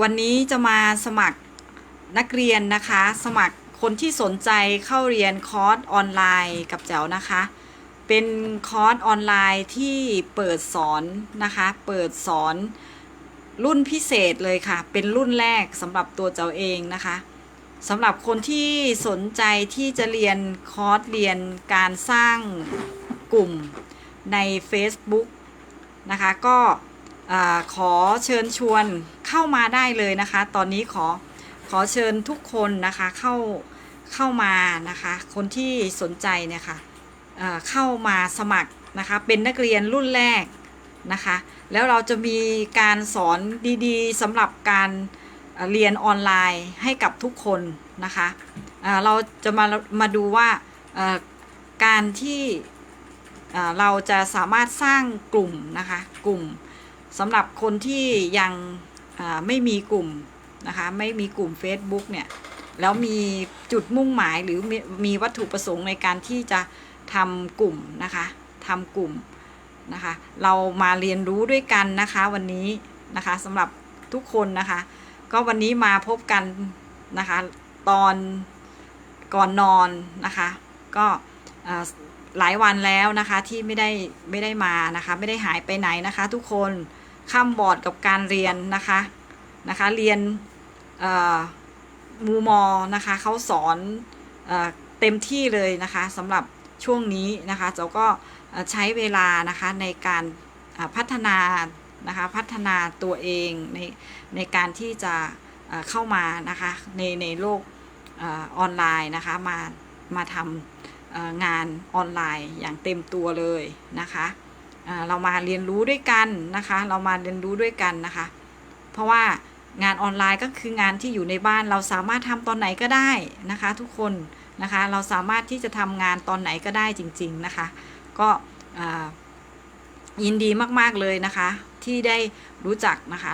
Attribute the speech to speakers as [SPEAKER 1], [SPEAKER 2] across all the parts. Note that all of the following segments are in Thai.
[SPEAKER 1] วันนี้จะมาสมัครนักเรียนนะคะ สมัครคนที่สนใจเข้าเรียนคอร์สออนไลน์กับแจ๋วนะคะ เป็นคอร์สออนไลน์ที่เปิดสอนนะคะ เปิดสอนรุ่นพิเศษเลยค่ะ เป็นรุ่นแรกสำหรับตัวแจ๋วเองนะคะสำหรับคนที่สนใจที่จะเรียนคอร์สเรียนการสร้างกลุ่มใน Facebook นะคะ ก็ อขอเชิญชวนเข้ามาได้เลยนะคะ ตอนนี้ขอขอเชิญทุกคนนะคะเข้าเข้ามานะคะ คนที่สนใจเนี่ยค่ะเอ่อเข้ามาสมัครนะคะ เป็นนักเรียนรุ่นแรกนะคะ แล้วเราจะมีการสอนดีๆสำหรับการเรียนออนไลน์ให้กับทุกคนนะคะเเราจะมามาดูว่าการที่เราจะสามารถสร้างกลุ่มนะคะกลุ่ม สำหรับคนที่ยังไม่มีกลุ่มนะคะไม่มีกลุ่ม Facebook เนี่ยแล้วมีจุดมุ่งหมายหรือมีมีวัตถุประสงค์ในการที่จะทำกลุ่มนะคะทำกลุ่มนะคะเรามาเรียนรู้ด้วยกันนะคะวันนี้นะคะสำหรับทุกคนนะคะ ก็วันนี้มาพบกันนะคะตอนก่อนนอนนะคะ ก็หลายวันแล้วนะคะที่ไม่ได้ไม่ได้มานะคะ ไม่ได้หายไปไหนนะคะทุกคน ข้ามบอร์ดกับการเรียนนะคะนะคะ เรียนมูมอนะคะเขาสอนเอเต็มที่เลยนะคะสำหรับช่วงนี้นะคะเราก็ใช้เวลานะคะในการพัฒนานะคะพัฒนาตัวเองในในการที่จะเเข้ามานะคะในในโลกอออนไลน์นะคะมามาทำงานออนไลน์อย่างเต็มตัวเลยนะคะ เรามาเรียนรู้ด้วยกันนะคะ เรามาเรียนรู้ด้วยกันนะคะ เพราะว่างานออนไลน์ก็คืองานที่อยู่ในบ้านเราสามารถทำตอนไหนก็ได้นะคะ ทุกคนนะคะ เราสามารถที่จะทำงานตอนไหนก็ได้จริง ๆนะคะ ก็ยินดีมากๆเลยนะคะ ที่ได้รู้จักนะคะ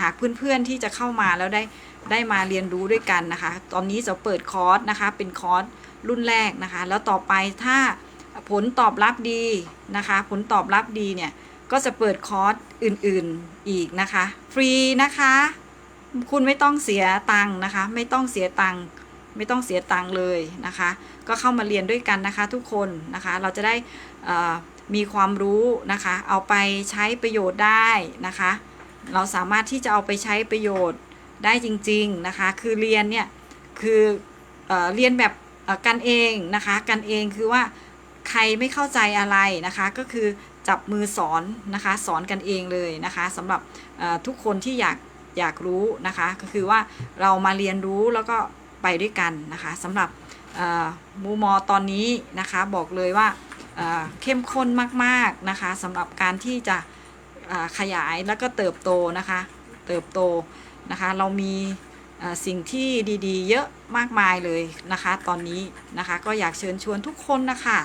[SPEAKER 1] หากเพื่อนๆที่จะเข้ามาแล้วได้ได้มาเรียนรู้ด้วยกันนะคะ ตอนนี้จะเปิดคอร์สนะคะ เป็นคอร์สรุ่นแรกนะคะ แล้วต่อไปถ้า ผลตอบรับดีนะคะ ผลตอบรับดีเนี่ย ก็จะเปิดคอร์สอื่นๆอีกนะคะ ฟรีนะคะ คุณไม่ต้องเสียตังค์นะคะ ไม่ต้องเสียตังค์ไม่ต้องเสียตังค์เลยนะคะ ก็เข้ามาเรียนด้วยกันนะคะทุกคนนะคะ เราจะได้มีความรู้นะคะ เอาไปใช้ประโยชน์ได้นะคะ เราสามารถที่จะเอาไปใช้ประโยชน์ได้จริง ๆนะคะ คือเรียนเนี่ยคือเอเรียนแบบกันเองนะคะ กันเองคือว่า ใครไม่เข้าใจอะไรนะคะก็คือจับมือสอนนะคะสอนกันเองเลยนะคะสำหรับทุกคนที่อยากอยากรู้นะคะก็คือว่าเรามาเรียนรู้แล้วก็ไปด้วยกันนะคะสำหรับมูมอตอนนี้นะคะบอกเลยว่าเข้มข้นมากๆนะคะสำหรับการที่จะขยายแล้วก็เติบโตนะคะเติบโตนะคะเรามีสิ่งที่ดีๆ เยอะมากมายเลยนะคะ ตอนนี้นะคะก็อยากเชิญชวนทุกคนนะคะ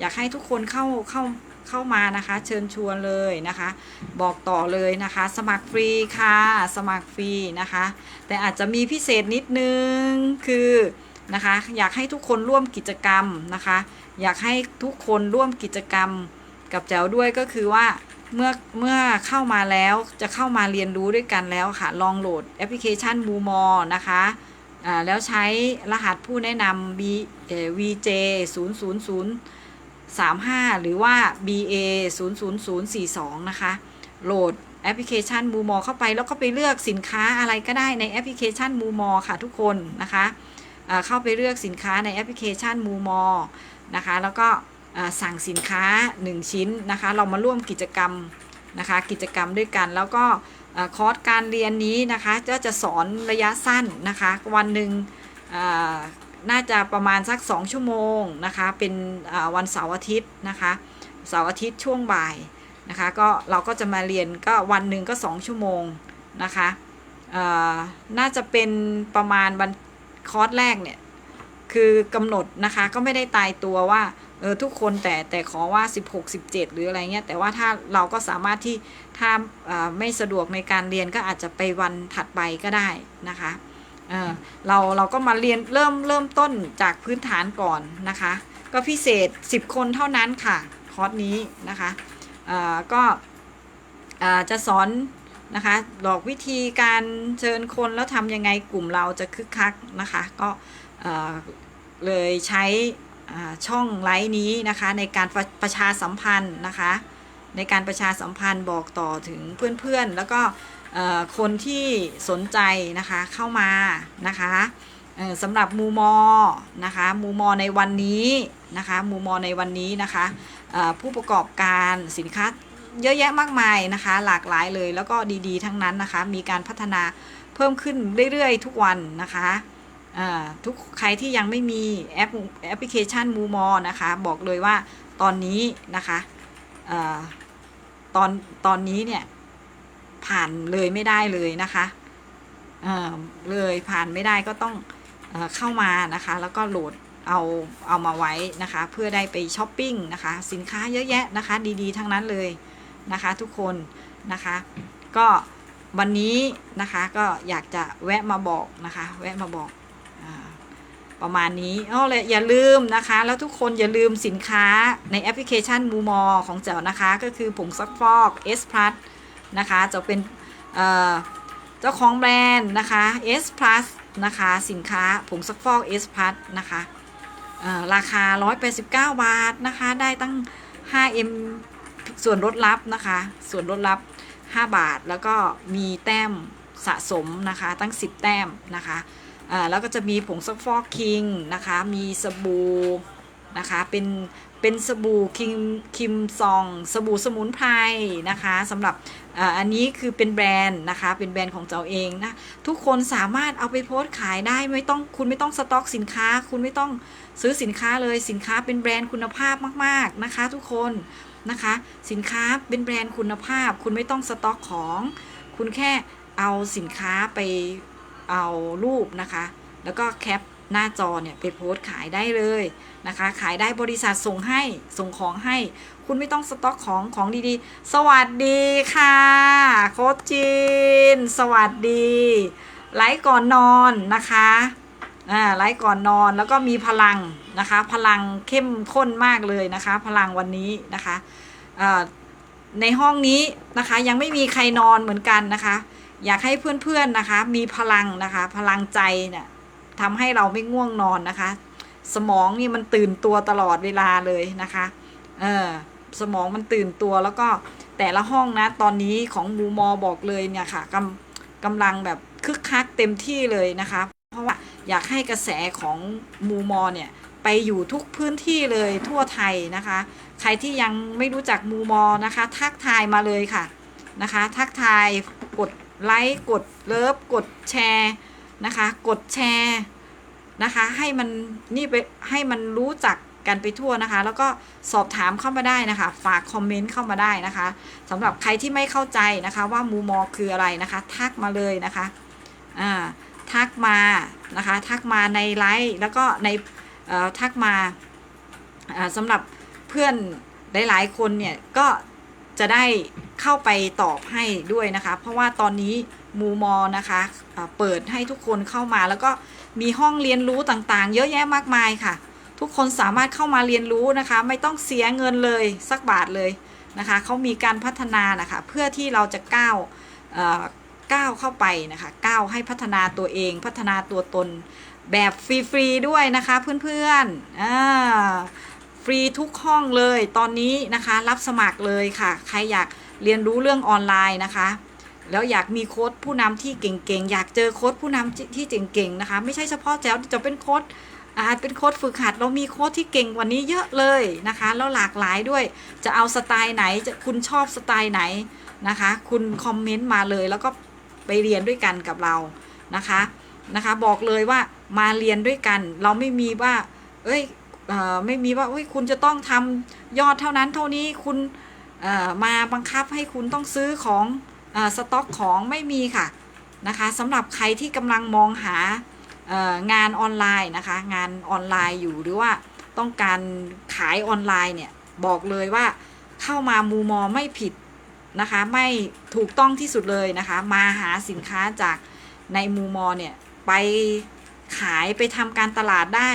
[SPEAKER 1] อยากให้ทุกคนเข้าเข้าเข้ามานะคะ เชิญชวนเลยนะคะ บอกต่อเลยนะคะ สมัครฟรีค่ะ สมัครฟรีนะคะ แต่อาจจะมีพิเศษนิดนึงคือนะคะ อยากให้ทุกคนร่วมกิจกรรมนะคะ อยากให้ทุกคนร่วมกิจกรรมกับแจ๋วด้วยก็คือว่าเมื่อเมื่อเข้ามาแล้วจะเข้ามาเรียนรู้ด้วยกันแล้วค่ะ ลองโหลดแอปพลิเคชันมูมอนะคะแล้วใช้รหัสผู้แนะนำ B เอ่อ VJ 0 0 0 35 หรือว่า BA 00042 นะคะ โหลดแอปพลิเคชันมูมอเข้าไปแล้วก็ไปเลือกสินค้าอะไรก็ได้ในแอปพลิเคชันมูมอค่ะทุกคนนะคะเข้าไปเลือกสินค้าในแอปพลิเคชันมูมอนะคะ แล้วก็สั่งสินค้า 1 ชิ้นนะคะ เรามาร่วมกิจกรรมนะคะ กิจกรรมด้วยกัน แล้วก็คอร์สการเรียนนี้นะคะก็จะสอนระยะสั้นนะคะ วันหนึ่ง น่าจะประมาณสัก 2 ชั่วโมงนะคะ เป็นวันเสาร์อาทิตย์นะคะเสาร์อาทิตย์ช่วงบ่ายนะคะก็เราก็จะมาเรียนก็วันหนึ่งก็ 2 ชั่วโมงนะคะน่าจะเป็นประมาณวันคอร์สแรกเนี่ยคือกำหนดนะคะก็ไม่ได้ตายตัวว่าเออทุกคนแต่แต่ขอว่า 16 17 หรืออะไรเงี้ยแต่ว่าถ้าเราก็สามารถที่ถ้าไม่สะดวกในการเรียนก็อาจจะไปวันถัดไปก็ได้นะคะ เออเราเราก็มาเรียนเริ่มเริ่มต้นจากพื้นฐานก่อนนะคะ ก็พิเศษ 10 คนเท่านั้นค่ะ คอร์สนี้นะคะเอ่อก็เอ่อจะสอนนะคะบอกวิธีการเชิญคนแล้วทำยังไงกลุ่มเราจะคึกคักนะคะ ก็เเลยใช้ช่องไลฟ์นี้นะคะในการประประชาสัมพันธ์นะคะ ในการประชาสัมพันธ์บอกต่อถึงเพื่อนๆ แล้วก็ คนที่สนใจนะคะเข้ามานะคะสำหรับมูมอนะคะมูมอในวันนี้นะคะมูมอในวันนี้นะคะผู้ประกอบการสินค้าเยอะแยะมากมายนะคะหลากหลายเลยแล้วก็ดีๆ ทั้งนั้นนะคะมีการพัฒนาเพิ่มขึ้นเรื่อยๆ ทุกวันนะคะทุกใครที่ยังไม่มีแอปแอปพลิเคชันมูมอนะคะบอกเลยว่าตอนนี้นะคะออตอนตอนนี้เนี่ย ผ่านเลยไม่ได้เลยนะคะเเลยผ่านไม่ได้ก็ต้องเอเข้ามานะคะ แล้วก็โหลดเอาเอามาไว้นะคะ เพื่อได้ไปช้อปปิ้งนะคะ สินค้าเยอะแยะนะคะ ดีๆ ทั้งนั้นเลยนะคะ ทุกคนนะคะ ก็วันนี้นะคะก็อยากจะแวะมาบอกนะคะ แวะมาบอกอประมาณนี้อ๋อเลยอย่าลืมนะคะ แล้วทุกคนอย่าลืมสินค้าในแอปพลิเคชันมูมอของแจ๋วนะคะ ก็คือผงซักฟอก S Plus นะคะจะเป็นเจ้าของแบรนด์นะคะ S Plus นะคะสินค้าผงซักฟอก S Plus นะคะราคา 189 บาทนะคะได้ตั้ง 5M ส่วนลดลับนะคะ ส่วนลดลับ 5 บาทแล้วก็มีแต้มสะสมนะคะตั้ง 10 แต้มนะคะแล้วก็จะมีผงซักฟอกคิงนะคะมีสบู่นะคะเป็นเป็นสบู่คิมคิมซอง สบู่สมุนไพรนะคะสำหรับ อาอันนี้คือเป็นแบรนด์นะคะ เป็นแบรนด์ของเจ้าเองนะ ทุกคนสามารถเอาไปโพสต์ขายได้ไม่ต้องคุณไม่ต้องสต็อกสินค้า คุณไม่ต้องซื้อสินค้าเลยสินค้าเป็นแบรนด์คุณภาพมาก ๆนะคะ ทุกคนนะคะ สินค้าเป็นแบรนด์คุณภาพ คุณไม่ต้องสต็อกของ คุณแค่เอาสินค้าไปเอารูปนะคะ แล้วก็แคป หน้าจอเนี่ยไปโพสต์ขายได้เลยนะคะ ขายได้บริษัทส่งให้ส่งของให้ คุณไม่ต้องสต็อกของของดีๆ สวัสดีค่ะโค้ชจีน สวัสดีไลฟ์ก่อนนอนนะคะอ่าไลฟ์ก่อนนอนแล้วก็มีพลังนะคะ พลังเข้มข้นมากเลยนะคะ พลังวันนี้นะคะอ่าในห้องนี้นะคะยังไม่มีใครนอนเหมือนกันนะคะ อยากให้เพื่อนๆนะคะ มีพลังนะคะ พลังใจเนี่ย ทำให้เราไม่ง่วงนอนนะคะ สมองนี่มันตื่นตัวตลอดเวลาเลยนะคะ เออสมองมันตื่นตัวแล้วก็แต่ละห้องนะ ตอนนี้ของมูมอบอกเลยเนี่ยค่ะกำกำลังแบบคึกคักเต็มที่เลยนะคะ เพราะว่าอยากให้กระแสของมูมอเนี่ยไปอยู่ทุกพื้นที่เลยทั่วไทยนะคะ ใครที่ยังไม่รู้จักมูมอนะคะ ทักทายมาเลยค่ะนะคะ ทักทายกดไลค์กดเลิฟกดแชร์ นะคะ กดแชร์นะคะ ให้มันนี่ไปให้มันรู้จักกันไปทั่วนะคะ แล้วก็สอบถามเข้ามาได้นะคะ ฝากคอมเมนต์เข้ามาได้นะคะสำหรับใครที่ไม่เข้าใจนะคะ ว่ามูมอคืออะไรนะคะ ทักมาเลยนะคะอ่าทักมานะคะ ทักมาในไลฟ์แล้วก็ในทักมาอ่าสำหรับเพื่อนหลาย ๆ คนเนี่ยก็ จะได้เข้าไปตอบให้ด้วยนะคะ เพราะว่าตอนนี้มูมอนะคะเปิดให้ทุกคนเข้ามาแล้วก็มีห้องเรียนรู้ต่างๆ เยอะแยะมากมายค่ะ ทุกคนสามารถเข้ามาเรียนรู้นะคะ ไม่ต้องเสียเงินเลยสักบาทเลยนะคะเขามีการพัฒนานะคะเพื่อที่เราจะก้าวเอ่อก้าวเข้าไปนะคะก้าวให้พัฒนาตัวเองพัฒนาตัวตนแบบฟรีๆด้วยนะคะเพื่อนๆอ่า ฟรีทุกห้องเลยตอนนี้นะคะรับสมัครเลยค่ะ ใครอยากเรียนรู้เรื่องออนไลน์นะคะ แล้วอยากมีโค้ดผู้นำที่เก่งๆ อยากเจอโค้ดผู้นำที่เก่งๆนะคะ ไม่ใช่เฉพาะแจ๋วจะเป็นโค้ดอาจเป็นโค้ดฝึกหัดเรามีโค้ดที่เก่งกว่านี้เยอะเลยนะคะ แล้วหลากหลายด้วย จะเอาสไตล์ไหนจะคุณชอบสไตล์ไหนนะคะ คุณคอมเมนต์มาเลยแล้วก็ไปเรียนด้วยกันกับเรานะคะนะคะ บอกเลยว่ามาเรียนด้วยกัน เราไม่มีว่า เอ้ย ไม่มีว่าเอ้ยคุณจะต้องทำยอดเท่านั้นเท่านี้คุณมาบังคับให้คุณต้องซื้อของอสต็อกของไม่มีค่ะนะคะสำหรับใครที่กำลังมองหางานออนไลน์นะคะ งานออนไลน์อยู่หรือว่าต้องการขายออนไลน์เนี่ยบอกเลยว่าเข้ามามูมอไม่ผิดนะคะ ไม่ถูกต้องที่สุดเลยนะคะ มาหาสินค้าจากในมูมอเนี่ยไปขายไปทำการตลาดได้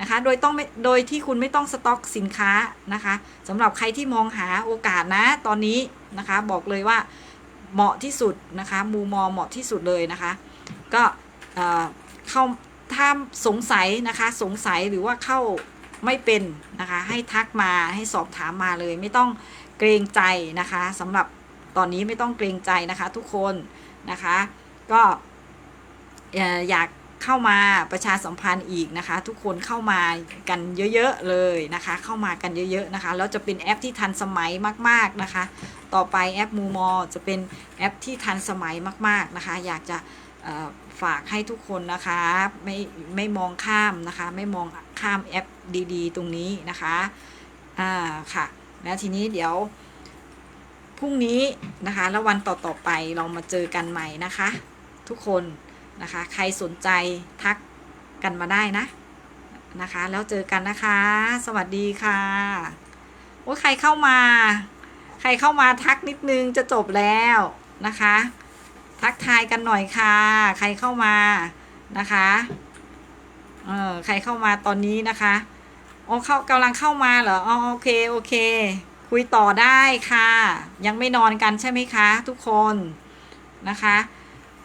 [SPEAKER 1] นะคะ โดยต้องไม่โดยที่คุณไม่ต้องสต็อกสินค้านะคะสำหรับใครที่มองหาโอกาสนะตอนนี้นะคะบอกเลยว่าเหมาะที่สุดนะคะมูมอเหมาะที่สุดเลยนะคะ ก็เอ่อเข้าถ้าสงสัยนะคะสงสัยหรือว่าเข้าไม่เป็นนะคะให้ทักมาให้สอบถามมาเลย ไม่ต้องเกรงใจนะคะสำหรับตอนนี้ไม่ต้องเกรงใจนะคะทุกคนนะคะ ก็เอ่ออยาก เข้ามาประชาสัมพันธ์อีกนะคะ ทุกคนเข้ามากันเยอะๆเลยนะคะ เข้ามากันเยอะๆนะคะแล้วจะเป็นแอปที่ทันสมัยมาก ๆนะคะ ต่อไปแอปมูมอจะเป็นแอปที่ทันสมัยมาก ๆนะคะ อยากจะฝากให้ทุกคนนะคะไม่ไม่มองข้ามนะคะ ไม่มองข้ามแอปดีๆ ตรงนี้นะคะอ่าค่ะแล้วทีนี้เดี๋ยวพรุ่งนี้นะคะ แล้ววันต่อๆไปเรามาเจอกันใหม่นะคะ ทุกคน นะคะ ใครสนใจทักกันมาได้นะนะคะ แล้วเจอกันนะคะ สวัสดีค่ะโอ้ใครเข้ามา ใครเข้ามาทักนิดนึงจะจบแล้วนะคะ ทักทายกันหน่อยค่ะ ใครเข้ามานะคะเออใครเข้ามาตอนนี้นะคะอ๋อเข้ากำลังเข้ามาเหรออ๋อโอเคโอเค คุยต่อได้ค่ะ ยังไม่นอนกันใช่ไหมคะ ทุกคนนะคะ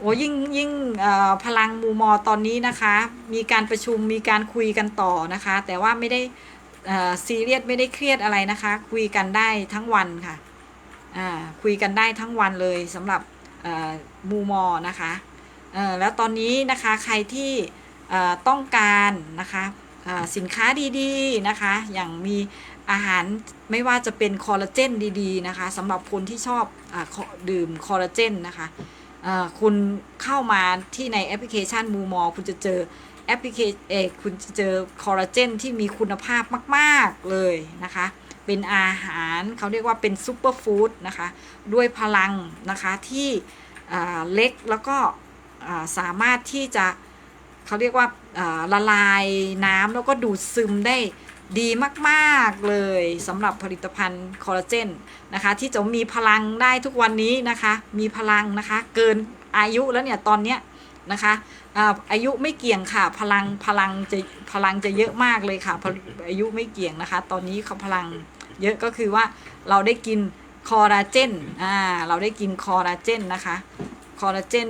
[SPEAKER 1] โอ้ยิ่งยิ่งพลังมูมอตอนนี้นะคะ มีการประชุมมีการคุยกันต่อนะคะ แต่ว่าไม่ได้ซีเรียสไม่ได้เครียดอะไรนะคะ คุยกันได้ทั้งวันค่ะคุยกันได้ทั้งวันเลยสำหรับมูมอนะคะแล้วตอนนี้นะคะใครที่ต้องการนะคะสินค้าดีๆนะคะ อย่างมีอาหารไม่ว่าจะเป็นคอลลาเจนดีๆนะคะสำหรับคนที่ชอบอดื่มคอลลาเจนนะคะ คุณเข้ามาที่ในแอปพลิเคชันมูมอคุณจะเจอแอปพลิเคชันเอคุณจะเจอคอลลาเจนที่มีคุณภาพมาก ๆ เลยนะคะ เป็นอาหารเขาเรียกว่าเป็นซูเปอร์ฟู้ดนะคะ ด้วยพลังนะคะที่เล็กแล้วก็สามารถที่จะเขาเรียกว่าละลายน้ำแล้วก็ดูดซึมได้ ดีมากๆเลยสำหรับผลิตภัณฑ์คอลลาเจนนะคะ ที่จะมีพลังได้ทุกวันนี้นะคะ มีพลังนะคะ เกินอายุแล้วเนี่ยตอนเนี้ยนะคะอายุไม่เกี่ยงค่ะ พลังพลังจะพลังจะเยอะมากเลยค่ะ อายุไม่เกี่ยงนะคะ ตอนนี้เขาพลังเยอะก็คือว่าเราได้กินคอลลาเจนอ่าเราได้กินคอลลาเจนนะคะคอลลาเจน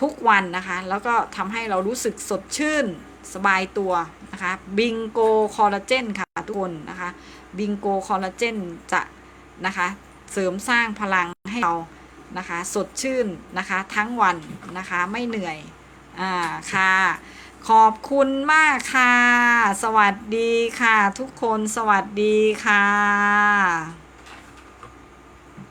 [SPEAKER 1] ทุกวันนะคะ แล้วก็ทำให้เรารู้สึกสดชื่นสบายตัวนะคะบิงโกคอลลาเจนค่ะทุกคนนะคะบิงโกคอลลาเจนจะนะคะเสริมสร้างพลังให้เรานะคะสดชื่นนะคะทั้งวันนะคะไม่เหนื่อยอ่าค่ะขอบคุณมากค่ะ สวัสดีค่ะ ทุกคนสวัสดีค่ะ